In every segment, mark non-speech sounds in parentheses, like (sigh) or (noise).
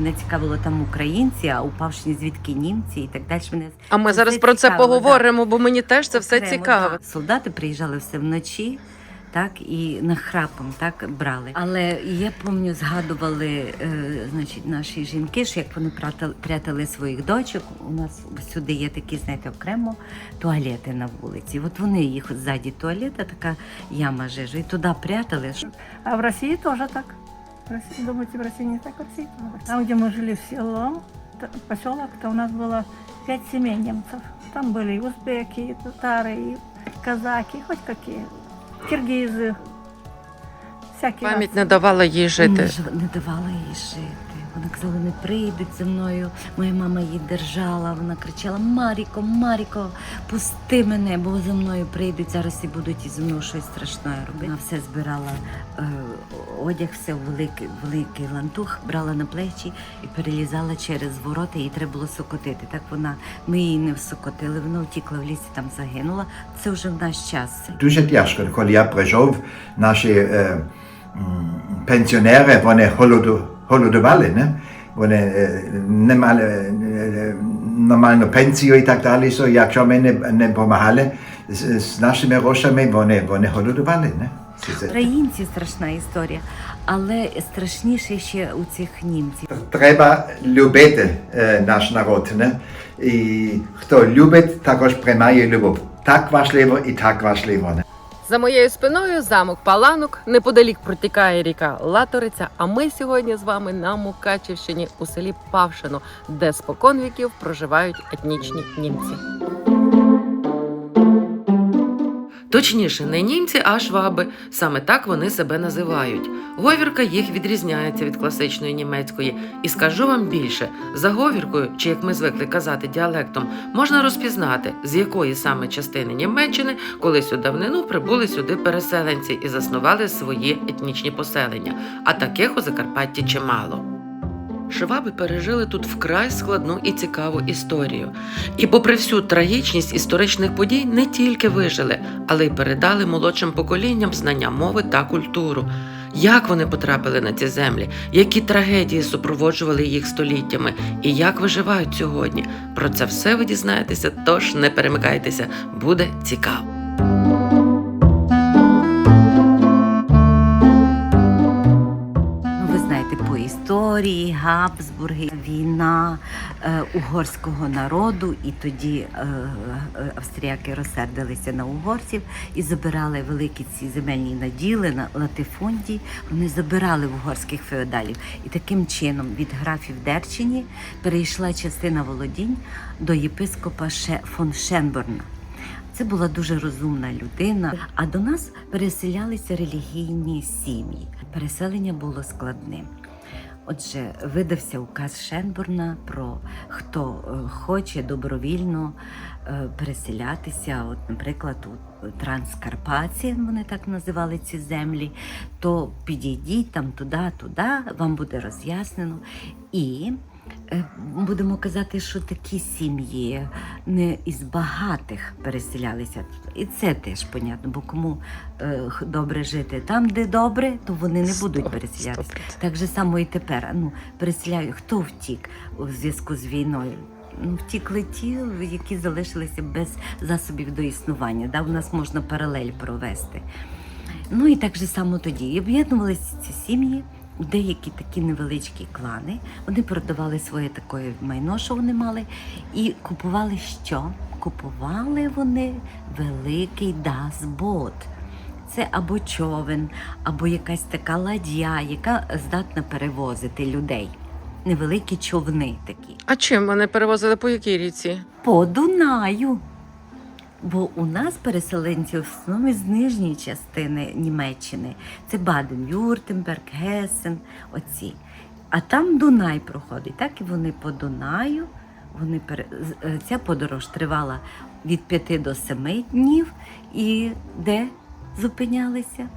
мене цікавило там українці, а упавші звідки німці і так далі. Мене А ми це зараз про це цікаво, да. поговоримо, бо мені теж це все Окремо, цікаво. да. Солдати приїжджали все вночі. Так, і нахрапом так брали. Але я пам'ятаю, згадували е, значить, наші жінки, що як вони прятали, своїх дочок. У нас всюди є такі, знаєте, окремо туалети на вулиці. От вони їх ззаді туалета, така яма жижу, і туди прятали. А в России тоже так В России, думаете, в России не так, в России тоже так. Там, где мы жили в селом, т- поселок, то у нас было пять семей немцев. Там были и узбеки, и татары, и казаки, хоть какие. Киргизы. Всякие Пам'ять нации. не давала їй Не, жити. ж- не давала їй жити. Вона казала, не прийдуть зі мною. Моя мама її держала. Вона кричала: Маріко, Маріко, пусти мене, бо за мною прийдуть зараз і будуть із мною щось страшне робити. Вона все збирала е, одяг, все великий, великий лантух, брала на плечі і перелізала через ворота. Їй треба було сокотити. Так вона ми її не всокотили. Вона втікла в лісі, там загинула. Це вже в наш час. Дуже тяжко, коли я прийшов, наші е, вони голоду, голодували, не? вони е, не мали е, нормальну пенсію і так далі, so, якщо ми не, не допомагали з, з нашими грошами, вони. Не? Це- це- Українці страшна історія, але страшніше ще у цих німців. Треба любити е, наш народ. Не? І хто любить, також приймає любов. Так важливо і так важливо. Не? За моєю спиною замок Паланок, неподалік протікає ріка Латориця. А ми сьогодні з вами на Мукачівщині у селі Павшино, де спокон віків проживають етнічні німці. Точніше, не німці, а шваби. Саме так вони себе називають. Говірка їх відрізняється від класичної німецької. І скажу вам більше: за говіркою, чи як ми звикли казати діалектом, можна розпізнати, з якої саме частини Німеччини колись у давнину прибули сюди переселенці і заснували свої етнічні поселення. А таких у Закарпатті чимало. Шваби пережили тут вкрай складну і цікаву історію. І, попри всю трагічність історичних подій, не тільки вижили, але й передали молодшим поколінням знання мови та культуру. Як вони потрапили на ці землі, які трагедії супроводжували їх століттями, і як виживають сьогодні. Про це все ви дізнаєтеся, тож не перемикайтеся, буде цікаво. Історії Габсбурги, війна е, угорського народу, і тоді е, е, австріяки розсердилися на угорців і забирали великі ці земельні наділи на латифунді. Вони забирали угорських феодалів. І таким чином від графів Дерчині перейшла частина володінь до єпископа Ше- фон Шенборна. Це була дуже розумна людина. А до нас переселялися релігійні сім'ї. Переселення було складним. Отже, видався указ Шенбурна про хто е, хоче добровільно е, переселятися. От, наприклад, у Транскарпації, вони так називали ці землі, то підійдіть там туди, туди, вам буде роз'яснено. І будемо казати, що такі сім'ї не із багатих переселялися. І це теж понятно, бо кому е, добре жити там, де добре, то вони не будуть переселятися. Так же само і тепер. Ну, переселяють. Хто втік у зв'язку з війною? Ну, втікли ті, які залишилися без засобів до існування. Да? У нас можна паралель провести. Ну і так же само тоді. І об'єднувалися ці сім'ї деякі такі невеличкі клани. Вони продавали своє таке майно, що вони мали, і купували що? Купували вони великий дазбот. Це або човен, або якась така ладья, яка здатна перевозити людей. Невеликі човни такі. А чим вони перевозили по якій ріці? По Дунаю. Бо у нас переселенці в основному з нижньої частини Німеччини. Це Баден-Юртемберг, Гесен, оці. А там Дунай проходить. Так і вони по Дунаю. Вони е, Ця подорож тривала від 5 до 7 днів. І де зупинялися?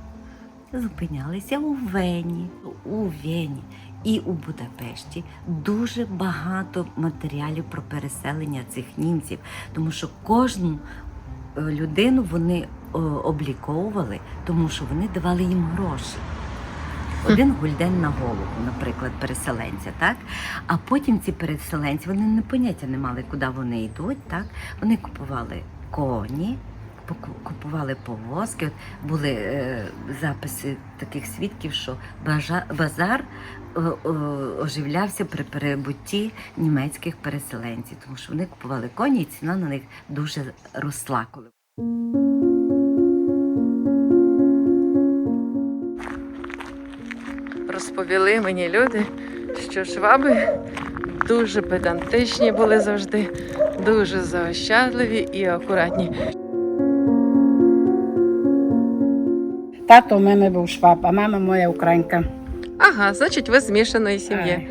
Зупинялися у Вені, у Вені і у Будапешті. Дуже багато матеріалів про переселення цих німців, тому що кожну е, людину вони е, обліковували, тому що вони давали їм гроші. один гульден на голову, наприклад, переселенця, так? А потім ці переселенці вони не поняття не мали, куди вони йдуть, так? Вони купували коні. Купували повозки, От були е, записи таких свідків, що базар е, оживлявся при перебутті німецьких переселенців, тому що вони купували коні, і ціна на них дуже росла. Коли Розповіли мені люди, що шваби дуже педантичні були завжди, дуже заощадливі і акуратні. Тато у мене був шваб, а мама моя українка. Ага, значить, ви з змішаної сім'ї.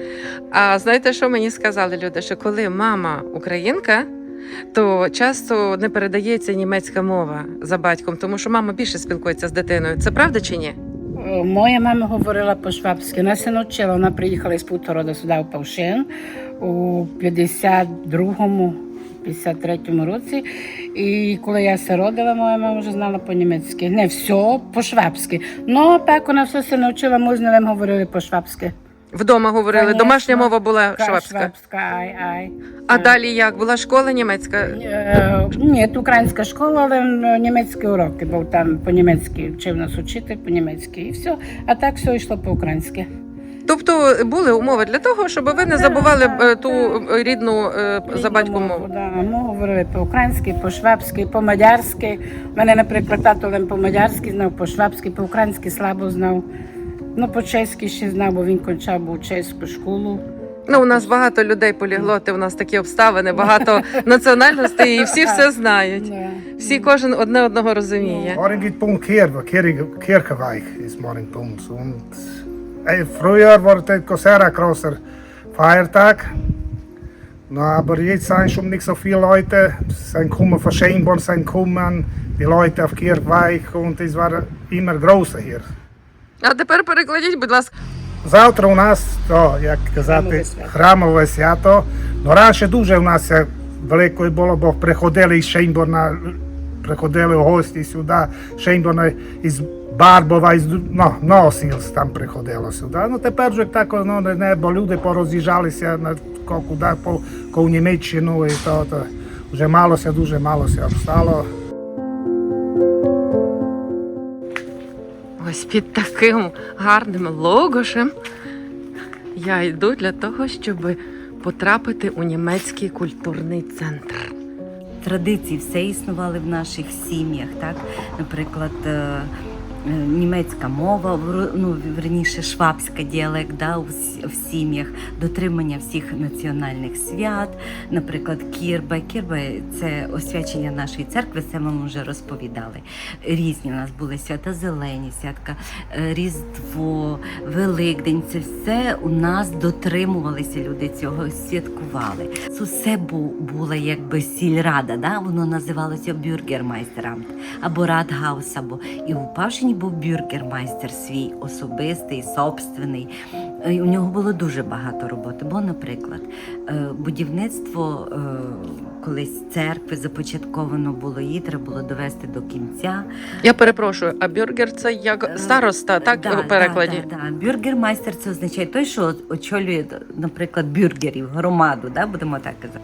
А знаєте, що мені сказали люди? Що коли мама українка, то часто не передається німецька мова за батьком, тому що мама більше спілкується з дитиною. Це правда чи ні? Е, Моя мама говорила по-швабськи. Вона се навчила, вона приїхала із Путорода сюди в Павшин у 52-му, 53-му році. І коли я се родила, моя мама вже знала по-німецьки. Не все, по-швабськи. Ну, так вона все се навчила, ми з ним говорили по-швабськи. Вдома говорили, Конечно. домашня мова була Ка- швабська. Швабська, ай, ай. А далі як? Була школа німецька? Е, Ні, це українська школа, але м, німецькі уроки, бо там по-німецьки вчив нас учитель по-німецьки і все. А так все йшло по-українськи. Тобто були умови для того, щоб ви не забували е, ту е, рідну е, за батьком мову. Да. Ми говорили по-українськи, по-швабськи, по-мадярськи. У мене, наприклад, тато лише по-мадярськи знав, по-швабськи, по-українськи слабо знав. Ну, по-чеськи ще знав, бо він кончав був чеську школу. Ну, у нас багато людей поліглоти, у нас такі обставини, багато (laughs) національностей, і всі все знають. Всі кожен одне одного розуміє. Morgen geht Kirche, Kirchenreich ist morgen Punkt. Und äh, früher das sehr großer Feiertag. Na, aber jetzt sind schon nicht so viele Leute. Es sind kommen von Scheinborn, sind kommen die Leute auf Kirchweich und es war immer größer hier. А тепер перекладіть, будь ласка. Завтра у нас, то, як казати, Храмове свято. Ну, раніше дуже у нас е, було, бо приходили із Шейнборна, приходили гості сюди, Шейнборна із Барбова, із ну, Носілс там приходило сюди. Ну тепер вже так, ну, не, бо люди пороз'їжджалися на куди, по, в Німеччину і то, то вже малося, дуже малося обстало. Ось під таким гарним логошем я йду для того, щоб потрапити у німецький культурний центр. Традиції все існували в наших сім'ях, так? Наприклад, е, німецька мова, ну, верніше швабська діалект да, в сім'ях, дотримання всіх національних свят, наприклад, кірба. Кірба це освячення нашої церкви, це ми вже розповідали. Різні у нас були свята зелені, святка е, Різдво, Великдень. Це все у нас дотримувалися люди цього, святкували. Це все бу- була якби сільрада, да? воно називалося бюргермайстерамт або радгаус, або і у Павшині був бюргермайстер свій особистий, собственний. І у нього було дуже багато роботи. Бо, наприклад, е, будівництво е, колись церкви започатковано було, її треба було довести до кінця. Я перепрошую, а бюргер це як Е, староста, так Да, у перекладі? Да, да, да. Бюргермайстер це означає той, що очолює, наприклад, бюргерів, громаду, да, будемо так казати.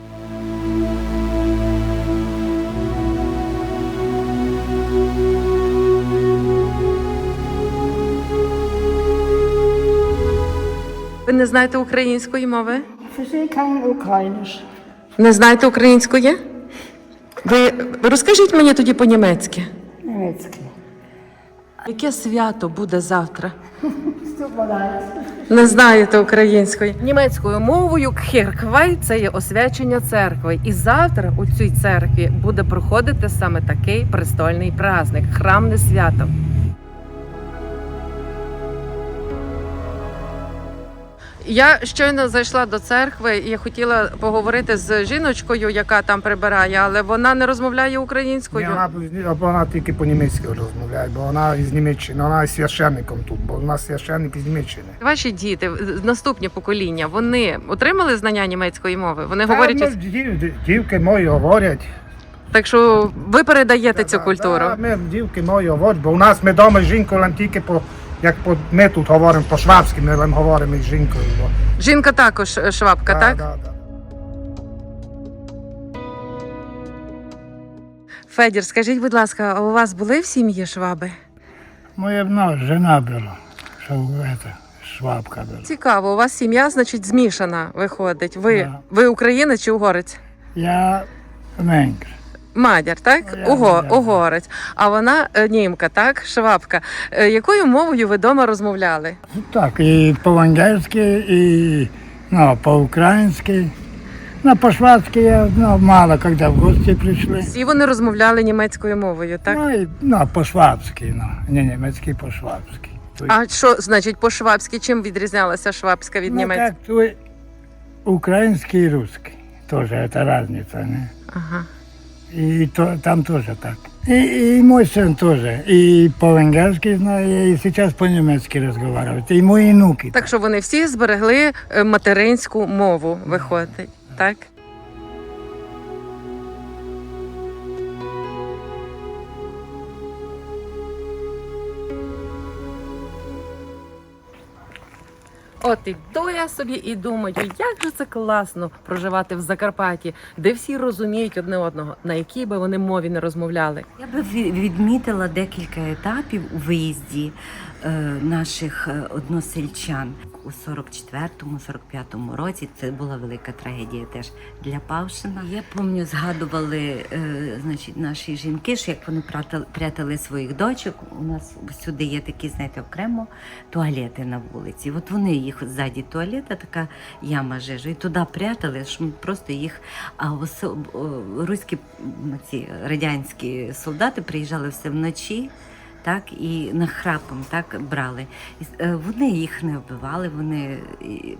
Ви не знаєте української мови? Verstehe kein Ukrainisch. Не знаєте української? Ви розкажіть мені тоді по-німецьки. Німецький. Яке свято буде завтра? Не знаєте української. Німецькою мовою кхірквай це є освячення церкви. І завтра у цій церкві буде проходити саме такий престольний праздник храмне свято. Я щойно зайшла до церкви і я хотіла поговорити з жіночкою, яка там прибирає, але вона не розмовляє українською. Вона, вона тільки по-німецьки розмовляє, бо вона із Німеччини, вона є священником тут, бо нас священник із Німеччини. Ваші діти, наступні покоління, вони отримали знання німецької мови. Вони Та, говорять, ну, дів- дівки мої говорять. так що ви передаєте цю культуру. да, Ми дівки мої говорять, бо у нас ми вдома жінку лише тільки по як по, ми тут говоримо по-швабськи, ми вам говоримо із жінкою. бо- Жінка також е, швабка, Да, так? да, да. Федір, скажіть, будь ласка, а у вас були в сім'ї шваби? Моя ну, жена была, что это, швабка была. Цікаво, у вас сім'я, значить, змішана виходить. Ви, Да. ви українець чи угорець? Я венгр. Мадяр, так? Я Уго, угорець. А вона е, німка, так? Швабка. Е, Якою мовою ви вдома розмовляли? Так, и по-венгерски, и ну, по-украински. Ну, по-швабски я ну, мало, когда в гости пришли. Всі вони розмовляли німецькою мовою, так? Ну, и, ну, по-швабски, ну, не немецкий, по-швабски. То А що значить по-швабськи? Чим відрізнялася швабська від ну, німецької? как твой украинский и русский. Тоже это разница, не? Ага. И то, там тоже так. И, и мой сын тоже. И по-венгерски знає, и сейчас по-немецки разговаривает. И мои внуки. Так що вони всі зберегли е, материнську мову, виходить, так? От іду я собі і думаю, як же це класно проживати в Закарпатті, де всі розуміють одне одного, на якій би вони мові не розмовляли. Я би відмітила декілька етапів у виїзді е, наших е, односельчан у 44-му, 45-му році. Це була велика трагедія теж для Павшина. Я пам'ятаю, згадували е, значить, наші жінки, що як вони прятали, своїх дочок. У нас сюди є такі, знаєте, окремо туалети на вулиці. От вони їх ззаді туалета, така яма жижу, і туди прятали, що просто їх. А особ... руські ці радянські солдати приїжджали все вночі. Так, і нахрапом так брали. Е, вони їх не вбивали, вони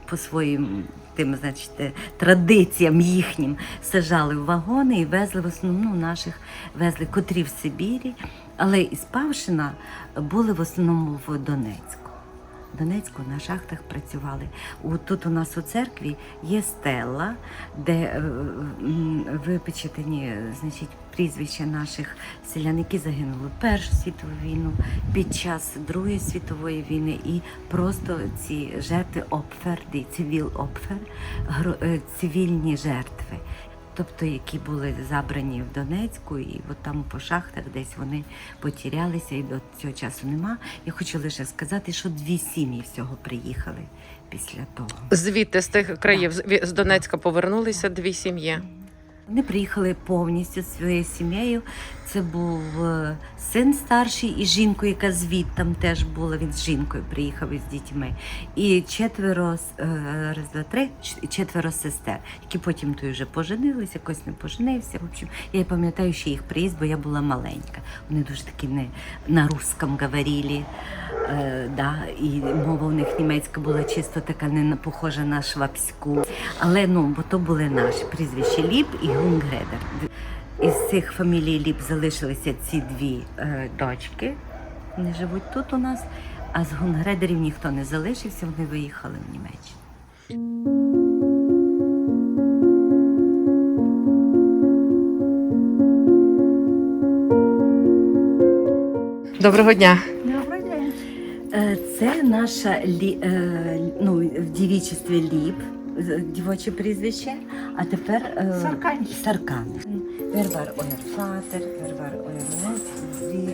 по своїм тим, значить, е, традиціям їхнім сажали в вагони і везли в основному наших везли котрі в Сибірі, але із Павшина були в основному в Донецьку. Донецьку на шахтах працювали. Тут у нас у церкві є стела, де е, випечатані значить, прізвища наших селян, які загинули в Першу світову війну, під час Другої світової війни, і просто ці жертви обфер, цивіл обфер, гро- е, цивільні жертви. Тобто, які були забрані в Донецьку, і от там по шахтах десь вони потерялися і до цього часу нема. Я хочу лише сказати, що дві сім'ї всього приїхали після того. Звідти з тих країв з Донецька повернулися дві сім'ї. Вони приїхали повністю своєю сім'єю. Це був е, син старший і жінкою, яка звідтам теж була. Він з жінкою приїхав із дітьми. І четверо, е, раз, два, три, четверо сестер, які потім то вже поженилися, якось не поженився. В общем, я пам'ятаю ще їх приїзд, бо я була маленька. Вони дуже таки не на русском говорили. Е, да, і мова у них німецька була чисто така не похожа на швабську. Але ну, бо то були наші прізвища Ліп і Гунгредер. Із цих фамілій Ліп залишилися ці дві е, дочки. Вони живуть тут у нас, а з Гунгредерів ніхто не залишився, вони виїхали в Німеччину. Доброго дня. Добрый день. Е, Це наша лі, е, ну, в дівічестві Ліп, з- дівоче прізвище, а тепер е. Саркан. Wer war euer Vater, wer war euer Mann, wie,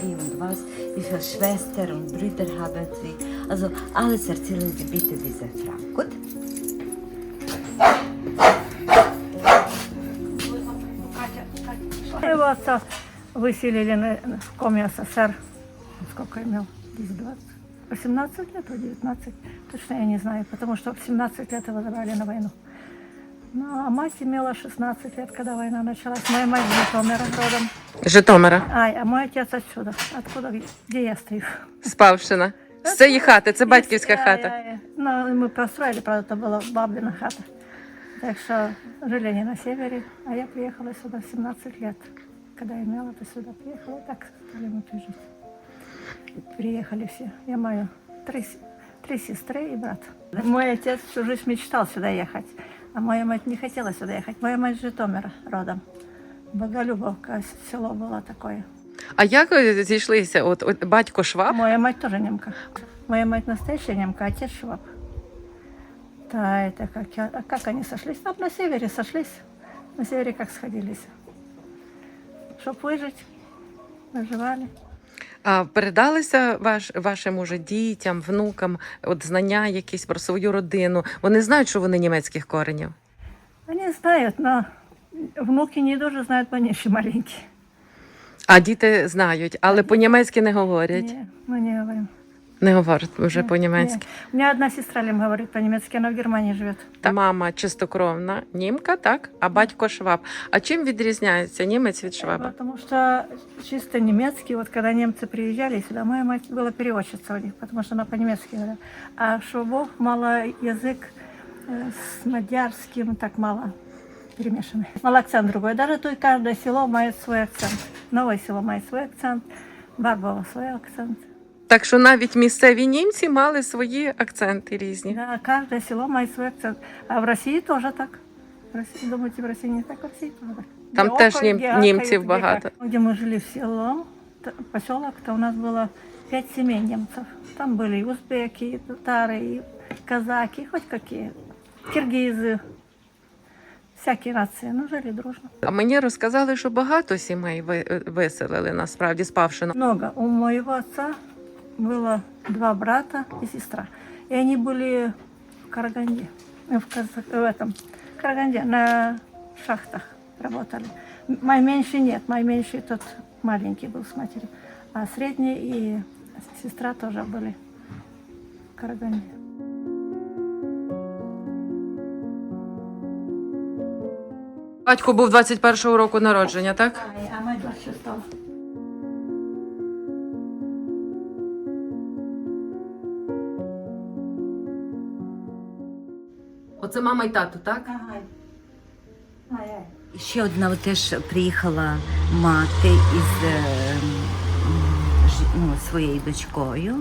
wie und was, wie viele Schwestern und Brüder haben sie. Also alles erzählen Sie bitte dieser Frau. Gut? Его отца выселили на, в коме СССР. Сколько имел? 10, 20, 18 лет, а 19. Точно я не знаю, потому что в 17 лет его забрали на войну. Ну, а мать имела 16 лет, когда война началась. Моя мать из Житомира родом. Житомира, Ай, а мой отец отсюда. Откуда? Где я стою? з Павшина. З цієї хати, це батьківська Я- хата. я- я- Ну, мы построили, правда, это была бабина хата. Так что жили они на севере, а я приехала сюда в 17 лет. Когда имела, то сюда приехала, так стали мы тут жить. Приехали все. Я мою три, с- три сестры и брат. Мой отец всю жизнь мечтал сюда ехать, а моя мать не хотела сюда ехать. Моя мать с Житомира родом. Боголюбовка село было такое. А як ви зійшлися? От, от батько Шваб? Моя мать тоже немка. Моя мать настоящая немка, отец шваб. Да, это как, я- а как они сошлись? Там на севере сошлись. На севере как сходились. Чтоб выжить, выживали. А передалися ваш, вашим уже дітям, внукам, от знання якісь про свою родину. Вони знають, що вони німецьких коренів. Вони знають, але внуки не дуже знають, бо они еще маленькие. А діти знають, але по-німецьки не говорять. Ні, ми не говорим. Не говорять вже Не, по-німецьки. не. У меня одна сестра Лем говорит по-немецки, она в Германии живет. Та мама чистокровна німка, так, а батько шваб. А чим відрізняється німець від шваба? Потому что чисто немецкий, вот когда немцы приезжали сюда, моя мать была переводчица у них, потому что она по-немецки говорила. А Швабов мало язык э, с мадярским, так мало перемешанный. Мало акцент другой. Даже то и каждое село имеет свой акцент. Новое село имеет свой акцент, Барбово свой акцент. Так що навіть місцеві німці мали свої акценти різні. Да, каждое село имеет свой акцент. А в России тоже так. В России, думаете, в России не так? В России тоже так. Там Где теж околь, нім- где ахают, німців где багато. как. Где мы жили в селом, т- поселок, то у нас было пять семей немцев. Там были и узбеки, и татары, и казаки, хоть какие. Киргизы. Всякие нации, ну, жили дружно. А мені розказали, що багато сімей ви- е, виселили насправді з Павшина. Много. У моего отца было два брата и сестра. И они были в Караганде, э, в, Казах- в этом, в Караганде, на шахтах работали. М- Мой меньший нет, мой меньший тот маленький был с матерью. А средний и сестра тоже были в Караганде. Батько був 21-го року народження, так? А мать 26 Оце мама й тато, так? І Ще одна теж приїхала мати із е, ж- ну, своєю дочкою.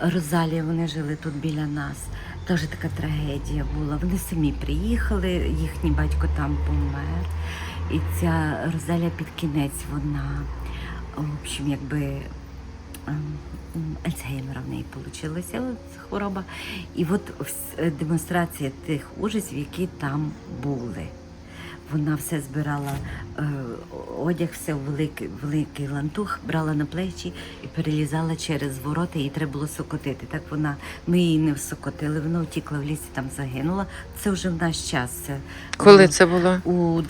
Розалія, вони жили тут біля нас. Теж така трагедія була. Вони самі приїхали, їхній батько там помер. І ця Розалія під кінець вона, в общем, якби ем, Альцгеймера в неї вийшла хвороба. І от демонстрація тих ужасів, які там були. Вона все збирала е, одяг, все в великий, великий лантух, брала на плечі і перелізала через ворота, їй треба було сокотити. Так вона, ми її не всокотили, вона втікла в лісі, там загинула. Це вже в наш час. Коли це було? у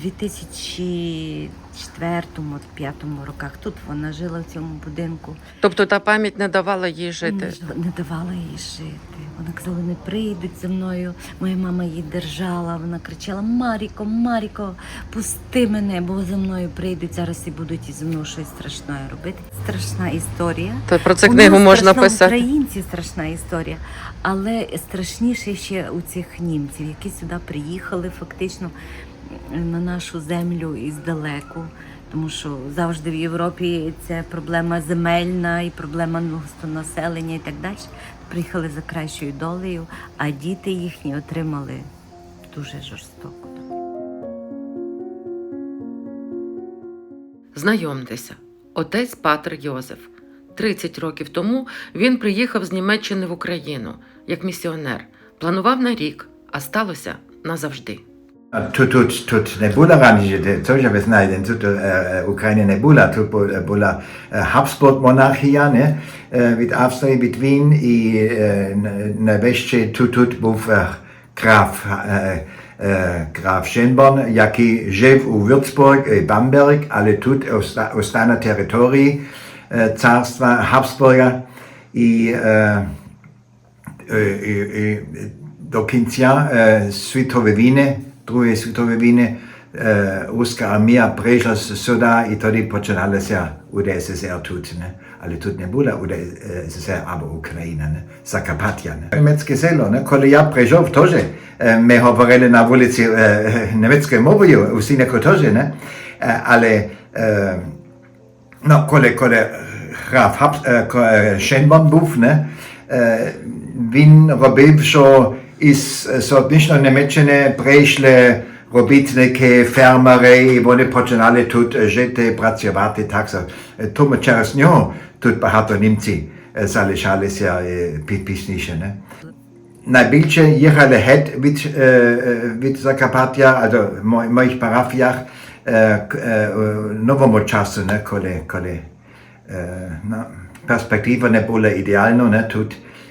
2004-2005 роках. Тут вона жила в цьому будинку. Тобто та пам'ять не давала їй жити. Не, не давала їй жити. Вона казала, вони прийдуть за мною. Моя мама її держала. Вона кричала: Маріко, Маріко, пусти мене, бо за мною прийдуть зараз і будуть із мною щось страшне робити. Страшна історія. То про це книгу можна страшна писати. Українці страшна історія, але страшніше ще у цих німців, які сюди приїхали фактично на нашу землю іздалеку. Тому що завжди в Європі це проблема земельна і проблема густонаселення і так далі. Приїхали за кращою долею, а діти їхні отримали дуже жорстоко. Знайомтеся, отець Патер Йозеф. 30 років тому він приїхав з Німеччини в Україну як місіонер. Планував на рік, а сталося назавжди. Тут, тут, не була раніше, це вже ви знаєте, тут Україна не була, тут була Habsburg-монархія, не? Від Австрії, від Він, і найвище тут, тут був граф, граф Шенборн, який жив у Würzburg і Bamberg, але тут остана території царства Habsburga, і і, і, до кінця світової війни, Другої світової війни, е, руська армія прийшла с- сюди і тоді починалося УДССР тут. Не? Але тут не була УДССР або Україна, не? Закарпаття. Не? Німецьке село, не? коли я прийшов теж, е, ми говорили на вулиці е, німецькою мовою, у Сінику теж, не? Е, але е, No, коли, коли граф Хаб, е, ко- е, Шенбон був, не, е, він робив, що сотнічної Німеччини прийшли робітники, фермери, і вони починали тут е, жити, працювати. Так, що, е, тому через нього тут багато німців е, залишалися е, пі- пізніше. Не? Найбільше їхали геть від, е, е, від Закарпаття, also в мо- моїх парафіях, е, к- е, е, новому часу, не, коли, коли е,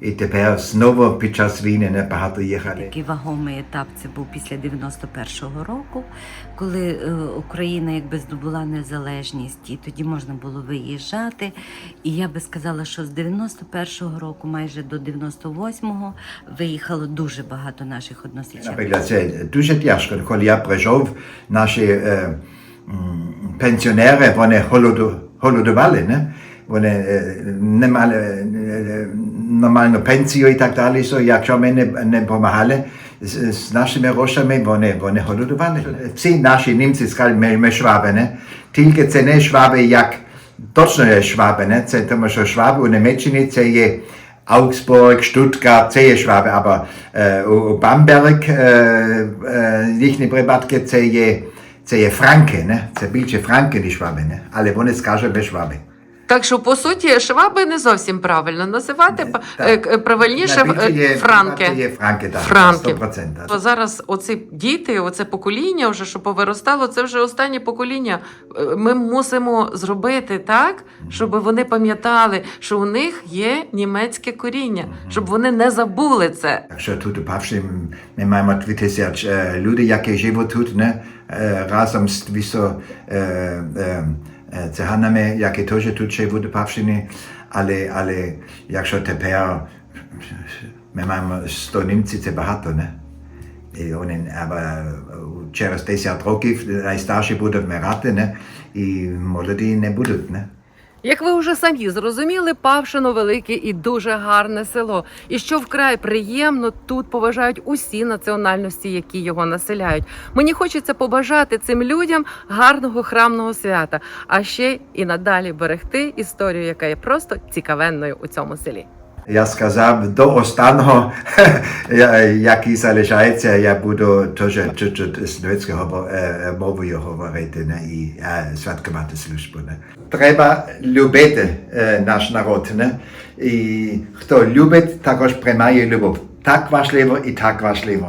і тепер знову під час війни не багато їхали. Такий вагомий етап це був після 91-го року, коли е, Україна якби здобула незалежність, і тоді можна було виїжджати. І я би сказала, що з 91-го року, майже до 98-го, виїхало дуже багато наших односельчан. Наприклад, це дуже тяжко, коли я прийшов, наші е, пенсіонери, вони голоду, голодували, не? вони е, не мали е, нормальну пенсію і так далі, so, якщо ми не, не допомагали з, з нашими грошами, вони, вони голодували. Всі наші німці сказали, ми, ми шваби, не? тільки це не шваби, як точно є шваби, не? це тому що шваби у Німеччині це є Augsburg, Stuttgart, це є шваби, або е, у, у Бамберг, е, е, їхні припадки, це є, це є франки, не? це більше франки, ніж шваби, не? але вони скажуть, ми шваби. Так що, по суті, шваби не зовсім правильно називати, Не, так. е, правильніше е, є, франки. Є франки, так, Франки. 100%. Бо зараз оці діти, оце покоління, вже що повиростало, це вже останнє покоління. Е, Ми мусимо зробити так, щоб вони пам'ятали, що у них є німецьке коріння, щоб вони не забули це. Якщо тут у Павші ми маємо 2000 е, людей, які живуть тут, не? Е, разом з вісо е, е, циганами, які теж тут ще будуть павшини, але, але якщо тепер ми маємо 100 німців, це багато, не? І вони, або через 10 років найстарші будуть вмирати, не? і молоді не будуть, не? Як ви вже самі зрозуміли, Павшино велике і дуже гарне село. І що вкрай приємно, тут поважають усі національності, які його населяють. Мені хочеться побажати цим людям гарного храмного свята, а ще і надалі берегти історію, яка є просто цікавенною у цьому селі. Я сказав до останнього, (laughs) який залишається, я буду теж чуть-чуть німецькою е, мовою говорити не, і е, святкувати службу. Не. Треба любити е, наш народ. Не? І хто любить, також приймає любов. Так важливо і так важливо.